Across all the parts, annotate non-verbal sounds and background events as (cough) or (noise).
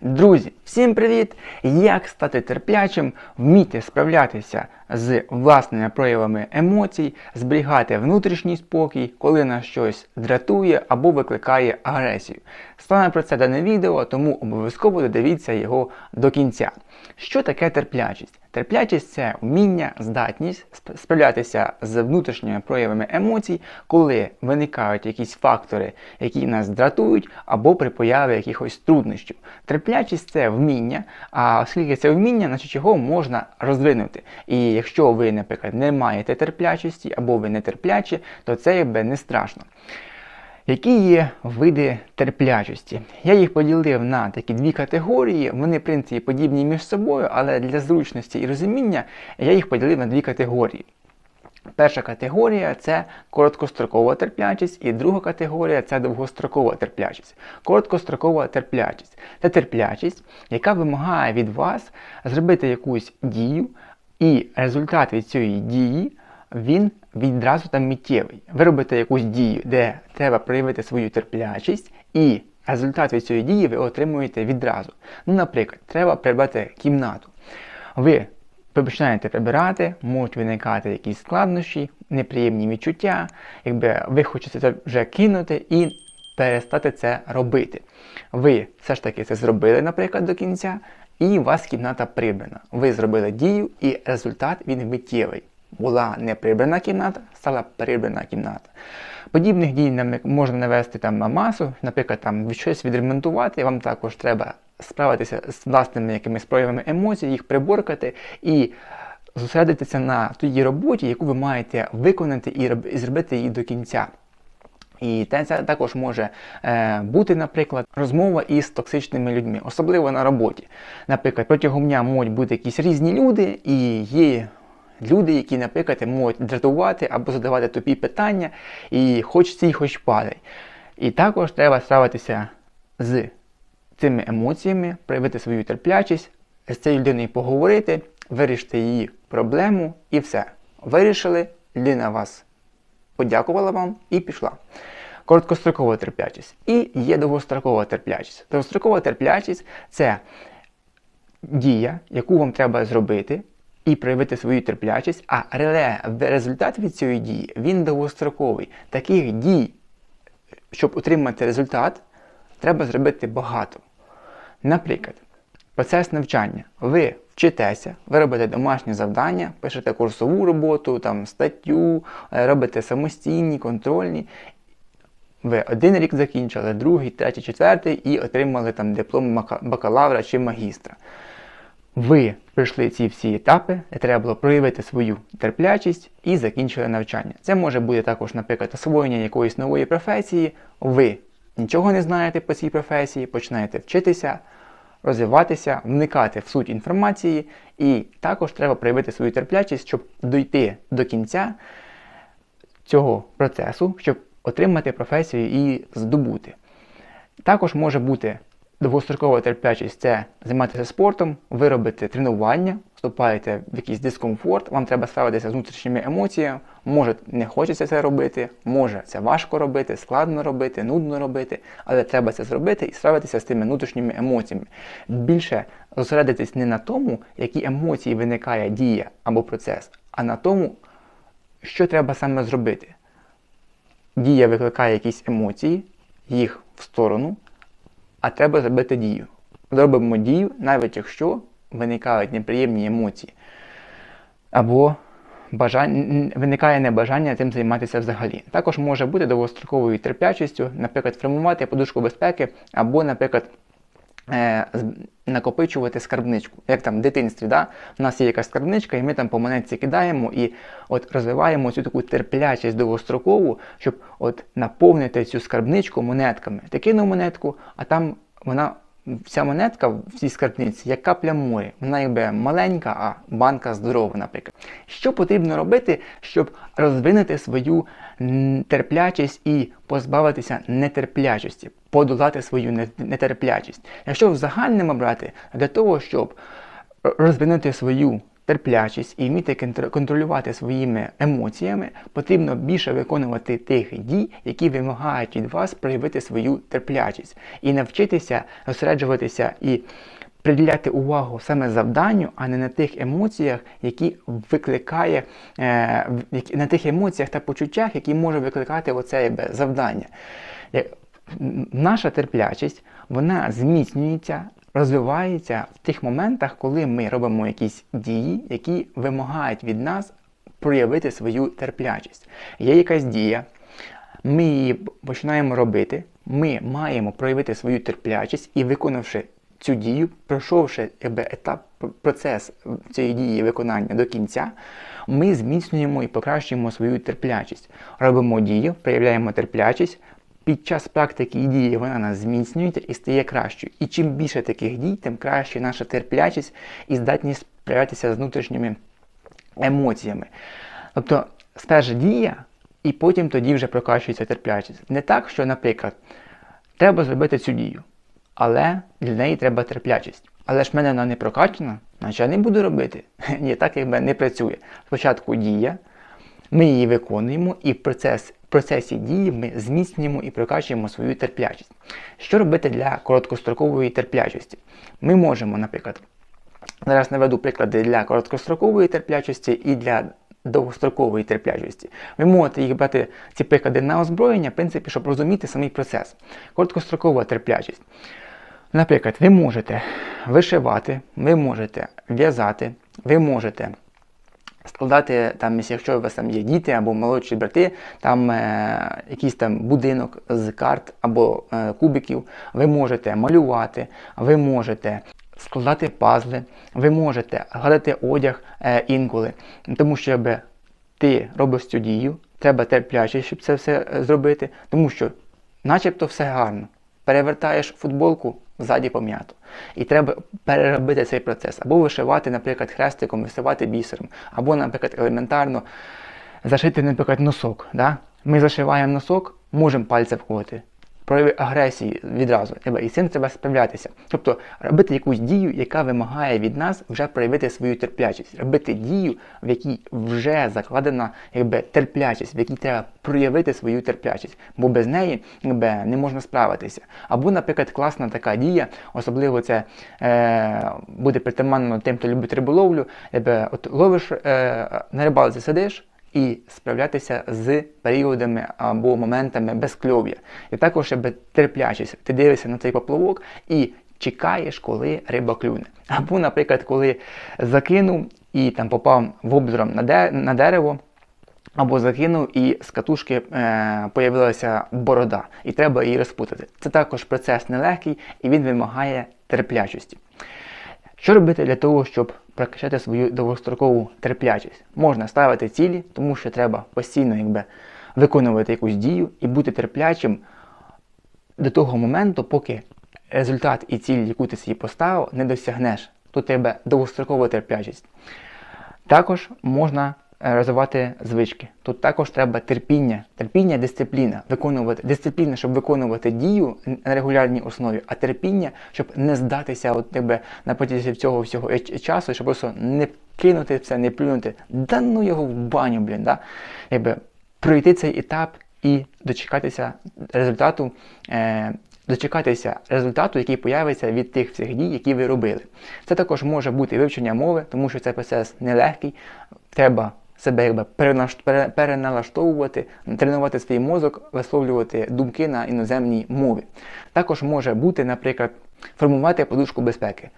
Друзі, всім привіт! Як стати терплячим, вміти справлятися з власними проявами емоцій, зберігати внутрішній спокій, коли нас щось дратує або викликає агресію. Саме про це дане відео, тому обов'язково додивіться його до кінця. Що таке терплячість? Терплячість це вміння, здатність справлятися з внутрішніми проявами емоцій, коли виникають якісь фактори, які нас дратують, або при появі якихось труднощів. Терплячість це вміння, а оскільки це вміння, значить його можна розвинути. І якщо ви, наприклад, не маєте терплячості або ви не терплячі, то це якби не страшно. Які є види терплячості? Я їх поділив на такі дві категорії. Вони, в принципі, подібні між собою, але для зручності і розуміння я їх поділив на дві категорії. Перша категорія це короткострокова терплячість, і друга категорія це довгострокова терплячість. Короткострокова терплячість це терплячість, яка вимагає від вас зробити якусь дію, і результат від цієї дії він відразу там миттєвий. Ви робите якусь дію, де треба проявити свою терплячість, і результат від цієї дії ви отримуєте відразу. Ну, наприклад, треба прибрати кімнату. Ви починаєте прибирати, можуть виникати якісь складнощі, неприємні відчуття, якби ви хочете це вже кинути і перестати це робити. Ви все ж таки це зробили, наприклад, до кінця, і у вас кімната прибрана. Ви зробили дію, і результат він миттєвий. Була не прибрана кімната, стала прибрана кімната. Подібних дій можна навести там масу, наприклад, там щось відремонтувати, вам також треба справитися з власними якимись проявами емоцій, їх приборкати і зосередитися на тій роботі, яку ви маєте виконати і зробити її до кінця. І це також може е, бути, наприклад, розмова із токсичними людьми, особливо на роботі. Наприклад, протягом дня можуть бути якісь різні люди, і є люди, які, наприклад, можуть дратувати або задавати тупі питання, і хоч цій, хоч падай. І також треба справитися з цими емоціями, проявити свою терплячість, з цією людиною поговорити, вирішити її проблему і все. Вирішили, людина вас подякувала вам і пішла. Короткострокова терплячість. І є довгострокова терплячість. Довгострокова терплячість це дія, яку вам треба зробити і проявити свою терплячість, а реле, результат від цієї дії він довгостроковий. Таких дій, щоб отримати результат, треба зробити багато. Наприклад, процес навчання. Ви вчитеся, ви робите домашнє завдання, пишете курсову роботу, там, статтю, робите самостійні, контрольні. Ви один рік закінчили, другий, третій, четвертий і отримали там диплом бакалавра чи магістра. Ви пройшли ці всі етапи, де треба було проявити свою терплячість і закінчили навчання. Це може бути також, наприклад, освоєння якоїсь нової професії. Ви нічого не знаєте по цій професії, починаєте вчитися, розвиватися, вникати в суть інформації, і також треба проявити свою терплячість, щоб дійти до кінця цього процесу, щоб отримати професію і здобути. Також може бути довгострокова терплячість це займатися спортом, ви робите тренування, вступаєте в якийсь дискомфорт, вам треба справитися з внутрішніми емоціями, може не хочеться це робити, може це важко робити, складно робити, нудно робити, але треба це зробити і справитися з тими внутрішніми емоціями. Більше зосередитись не на тому, які емоції виникає дія або процес, а на тому, що треба саме зробити. Дія викликає якісь емоції, їх в сторону, а треба зробити дію. Зробимо дію, навіть якщо виникають неприємні емоції. Або бажання, виникає небажання цим займатися взагалі. Також може бути довгостроковою терплячістю, наприклад, формувати подушку безпеки, або, наприклад, е, накопичувати скарбничку. Як там в дитинстві, да? у нас є якась скарбничка, і ми там по монетці кидаємо і от розвиваємо цю таку терплячість довгострокову, щоб от наповнити цю скарбничку монетками. Ти кинув монетку, а там вона. Вся монетка в цій скарбниці як капля моря. Вона якби маленька, а банка здорова, наприклад. Що потрібно робити, щоб розвинути свою терплячість і позбавитися нетерплячості, подолати свою нетерплячість? Якщо в загальному брати, для того, щоб розвинути свою терплячість і вміти контролювати своїми емоціями, потрібно більше виконувати тих дій, які вимагають від вас проявити свою терплячість, і навчитися зосереджуватися і приділяти увагу саме завданню, а не на тих емоціях, які викликає е, на тих емоціях та почуттях, які може викликати оце завдання. Наша терплячість вона зміцнюється, розвивається в тих моментах, коли ми робимо якісь дії, які вимагають від нас проявити свою терплячість. Є якась дія, ми її починаємо робити, ми маємо проявити свою терплячість і виконавши цю дію, пройшовши якби, етап, процес цієї дії виконання до кінця, ми зміцнюємо і покращуємо свою терплячість. Робимо дію, проявляємо терплячість. Під час практики і дії вона нас зміцнюється і стає кращою. І чим більше таких дій, тим краще наша терплячість і здатність справлятися з внутрішніми емоціями. Тобто, спершу дія, і потім тоді вже прокачується терплячість. Не так, що, наприклад, треба зробити цю дію, але для неї треба терплячість. Але ж мене вона не прокачана, значить я не буду робити. (laughs) Ні, так якби не працює. Спочатку дія, ми її виконуємо, і процес, процесі дії ми зміцнюємо і прокачуємо свою терплячість. Що робити для короткострокової терплячості? Ми можемо, наприклад, Зараз наведу приклади для короткострокової терплячості і для довгострокової терплячості. Ви можете їх брати ці приклади на озброєння, в принципі, щоб розуміти самий процес. Короткострокова терплячість. Наприклад, ви можете вишивати, ви можете в'язати, ви можете складати, там, якщо у вас там є діти або молодші брати, там е, якийсь там будинок з карт або е, кубиків, ви можете малювати, ви можете складати пазли, ви можете гладити одяг е, інколи. Тому що якби ти робиш цю дію, треба терплячість, щоб це все е, зробити, тому що начебто все гарно. Перевертаєш футболку, ззаді пом'ято. І треба переробити цей процес. Або вишивати, наприклад, хрестиком, вишивати бісером, або, наприклад, елементарно зашити, наприклад, носок. Да? Ми зашиваємо носок, можемо пальцем входити. Прояви агресії відразу. І з цим треба справлятися. Тобто робити якусь дію, яка вимагає від нас вже проявити свою терплячість. Робити дію, в якій вже закладена якби, терплячість, в якій треба проявити свою терплячість. Бо без неї якби, не можна справитися. Або, наприклад, класна така дія, особливо це е, буде притаманно тим, хто любить риболовлю. Якби, от ловиш е, на рибалці сидиш і справлятися з періодами або моментами безкльов'я. І також якби, терплячість. Ти дивишся на цей поплавок і чекаєш, коли риба клюне. Або, наприклад, коли закинув і там попав воблером на, де, на дерево. Або закинув і з катушки е, появилася борода, і треба її розпутати. Це також процес нелегкий і він вимагає терплячості. Що робити для того, щоб прокачати свою довгострокову терплячість? Можна ставити цілі, тому що треба постійно якби, виконувати якусь дію і бути терплячим до того моменту, поки результат і ціль, яку ти собі поставив, не досягнеш. Тут треба довгострокова терплячість. Також можна розвивати звички. Тут також треба терпіння, терпіння, дисципліна, виконувати дисципліна, щоб виконувати дію на регулярній основі, а терпіння, щоб не здатися от тебе на протязі цього всього е- часу, щоб просто не кинути це, не плюнути, да ну його в баню, блін, да? Якби пройти цей етап і дочекатися результату. Е- Дочекатися результату, який появиться від тих всіх дій, які ви робили. Це також може бути вивчення мови, тому що цей процес нелегкий. Треба себе якби переналаштовувати, тренувати свій мозок, висловлювати думки на іноземній мові. Також може бути, наприклад, формувати подушку безпеки.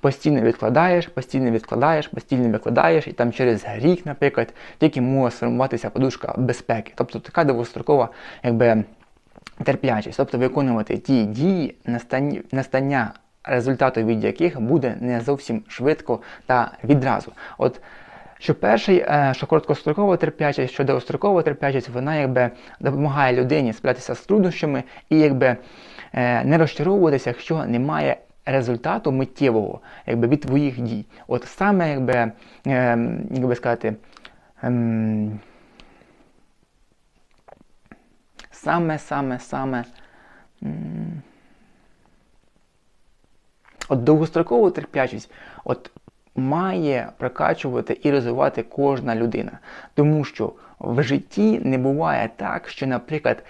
Постійно відкладаєш, постійно відкладаєш, постійно відкладаєш, і там через рік, наприклад, тільки може сформуватися подушка безпеки. Тобто така довгострокова, якби терплячість, тобто виконувати ті дії, настання результату від яких буде не зовсім швидко та відразу. От що перший, е, що короткострокова терплячість, що довгострокова терплячість, вона якби допомагає людині справлятися з труднощами і якби е, не розчаровуватися, якщо немає результату миттєвого якби, від твоїх дій. От саме, якби, е, як сказати, ем, саме, саме, саме. От довгострокову терплячість, от має прокачувати і розвивати кожна людина. Тому що в житті не буває так, що, наприклад,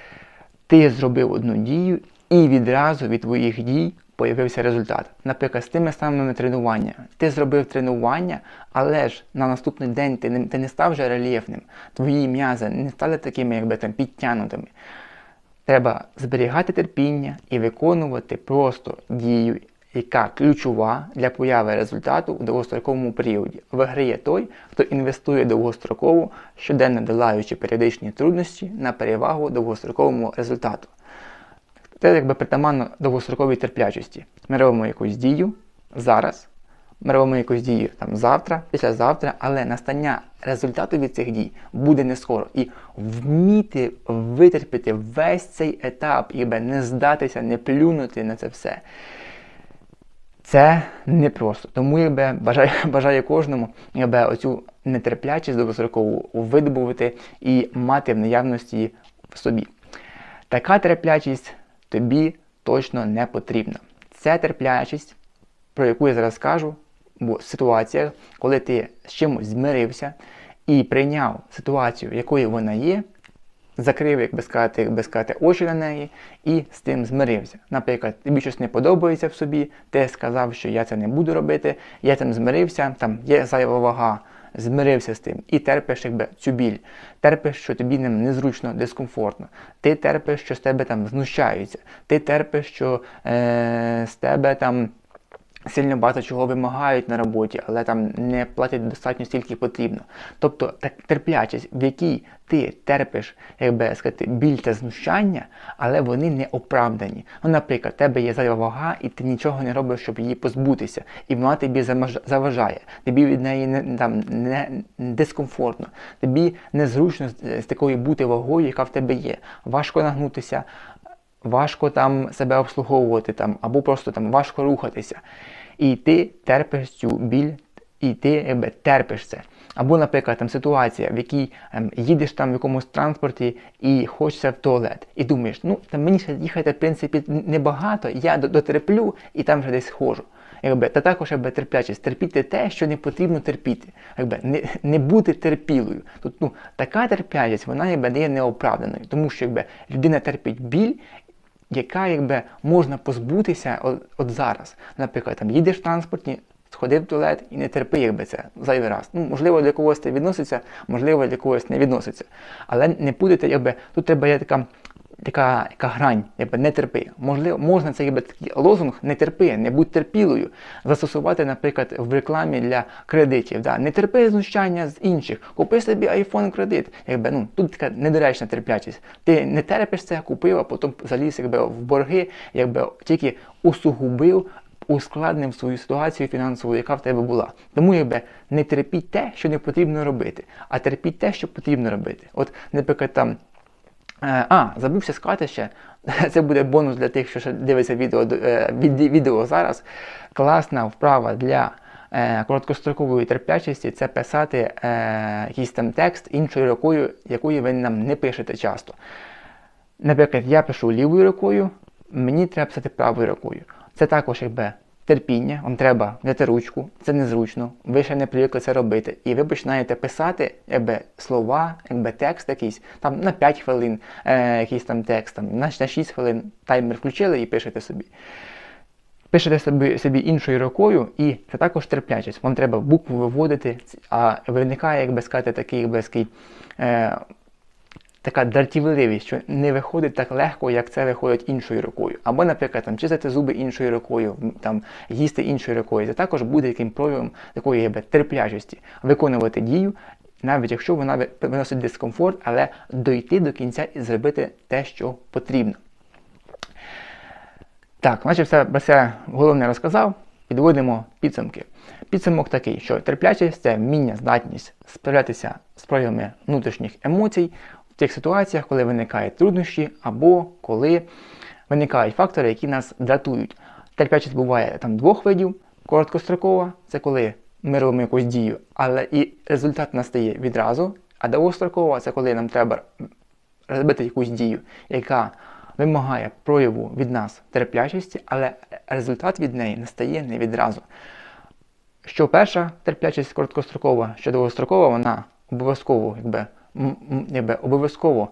ти зробив одну дію і відразу від твоїх дій появився результат. Наприклад, з тими самими тренуваннями. Ти зробив тренування, але ж на наступний день ти не, ти не став вже рельєфним. Твої м'язи не стали такими, якби там підтягнутими. Треба зберігати терпіння і виконувати просто дію, яка ключова для появи результату в довгостроковому періоді. Виграє той, хто інвестує довгостроково, щоденно долаючи періодичні труднощі на перевагу довгостроковому результату. Це якби притаманно довгостроковій терплячості. Ми робимо якусь дію зараз, ми робимо якусь дію там завтра, післязавтра, але настання результату від цих дій буде не скоро. І вміти витерпіти весь цей етап, якби не здатися, не плюнути на це все. Це непросто. Тому якби бажаю (laughs) бажаю кожному якби, оцю нетерплячість довгострокову видобувати і мати в наявності в собі. Така терплячість тобі точно не потрібна. Це терплячість, про яку я зараз скажу, бо ситуація, коли ти з чимось змирився і прийняв ситуацію, якою вона є, закрив, як би сказати, як би сказати, очі на неї і з тим змирився. Наприклад, тобі щось не подобається в собі, ти сказав, що я це не буду робити, я цим змирився, там є зайва вага змирився з тим і терпиш якби цю біль. Терпиш, що тобі ним незручно, дискомфортно. Ти терпиш, що з тебе там знущаються. Ти терпиш, що е, з тебе там сильно багато чого вимагають на роботі, але там не платять достатньо стільки потрібно. Тобто так терплячість, в якій ти терпиш, як би сказати, біль та знущання, але вони не оправдані. Ну, наприклад, в тебе є зайва вага, і ти нічого не робиш, щоб її позбутися, і вона тобі заважає. Тобі від неї не там не дискомфортно, тобі незручно з, такою бути вагою, яка в тебе є. Важко нагнутися. Важко там себе обслуговувати там, або просто там важко рухатися. І ти терпиш цю біль, і ти якби, терпиш це. Або, наприклад, там ситуація, в якій ем, їдеш там в якомусь транспорті і хочеться в туалет, і думаєш, ну там мені ще їхати, в принципі, небагато, я дотерплю і там вже десь схожу. Якби, Та також якби, терплячість, терпіти те, що не потрібно терпіти, якби, не не бути терпілою. Тут ну, така терплячість, вона якби, не є неоправданою, тому що якби, людина терпить біль яка якби можна позбутися от, от зараз. Наприклад, там їдеш в транспорті, сходив в туалет і не терпи, якби це зайвий раз. Ну, можливо, для когось це відноситься, можливо, для когось не відноситься. Але не будете, якби тут треба є така така яка грань, якби не терпи. Можливо, можна цей якби, такий лозунг не терпи, не будь терпілою, застосувати, наприклад, в рекламі для кредитів. Да? Не терпи знущання з інших, купи собі iPhone кредит. Якби, ну, Тут така недоречна терплячість. Ти не терпиш це, купив, а потім заліз якби, в борги, якби тільки усугубив. Ускладнив свою ситуацію фінансову, яка в тебе була. Тому якби не терпіть те, що не потрібно робити, а терпіть те, що потрібно робити. От, наприклад, там а, забувся сказати ще, (laughs) це буде бонус для тих, що дивиться відео е, відео зараз. Класна вправа для е, короткострокової терплячості це писати якийсь там текст іншою рукою, якою ви нам не пишете часто. Наприклад, я пишу лівою рукою, мені треба писати правою рукою. Це також якби терпіння, вам треба взяти ручку, це незручно, ви ще не привикли це робити. І ви починаєте писати якби, слова, якби текст якийсь, там на 5 хвилин е, якийсь там текст, там, на 6 хвилин таймер включили і пишете собі. Пишете собі собі іншою рукою, і це також терплячість. Вам треба букву виводити, а виникає, як би сказати, такий якби, е, така дратівливість, що не виходить так легко, як це виходить іншою рукою. Або, наприклад, там, чистити зуби іншою рукою, там, їсти іншою рукою. Це також буде яким проявом такої якби, терплячості, виконувати дію, навіть якщо вона виносить дискомфорт, але дойти до кінця і зробити те, що потрібно. Так, значить, все, все головне розказав. Підводимо підсумки. Підсумок такий, що терплячість це вміння, здатність справлятися з проявами внутрішніх емоцій, тих ситуаціях, коли виникають труднощі, або коли виникають фактори, які нас дратують. Терплячість буває там двох видів. Короткострокова це коли ми робимо якусь дію, але і результат настає відразу. А довгострокова це коли нам треба робити якусь дію, яка вимагає прояву від нас терплячості, але результат від неї настає не відразу. що перша терплячість короткострокова, що довгострокова, вона обов'язково, якби, якби обов'язково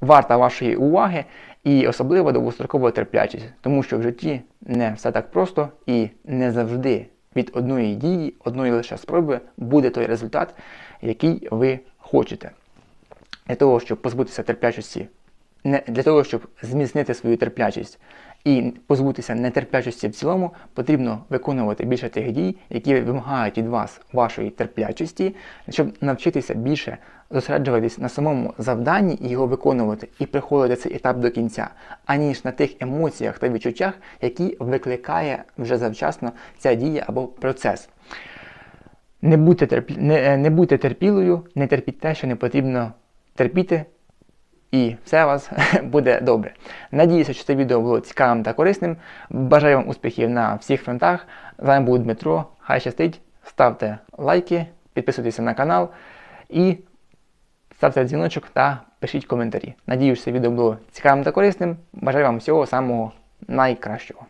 варта вашої уваги і особливо довгострокова терплячість, тому що в житті не все так просто і не завжди від одної дії, одної лише спроби буде той результат, який ви хочете. Для того, щоб позбутися терплячості, для того, щоб зміцнити свою терплячість і позбутися нетерплячості в цілому, потрібно виконувати більше тих дій, які вимагають від вас вашої терплячості, щоб навчитися більше зосереджуватись на самому завданні і його виконувати, і приходити цей етап до кінця, аніж на тих емоціях та відчуттях, які викликає вже завчасно ця дія або процес. Не будьте, терпі... не, не будьте терпілою, не терпіть те, що не потрібно терпіти, і все у вас (laughs) буде добре. Надіюся, що це відео було цікавим та корисним. Бажаю вам успіхів на всіх фронтах. З вами був Дмитро. Хай щастить. Ставте лайки, підписуйтесь на канал і ставте дзвіночок та пишіть коментарі. Надіюся, відео було цікавим та корисним. Бажаю вам всього самого найкращого.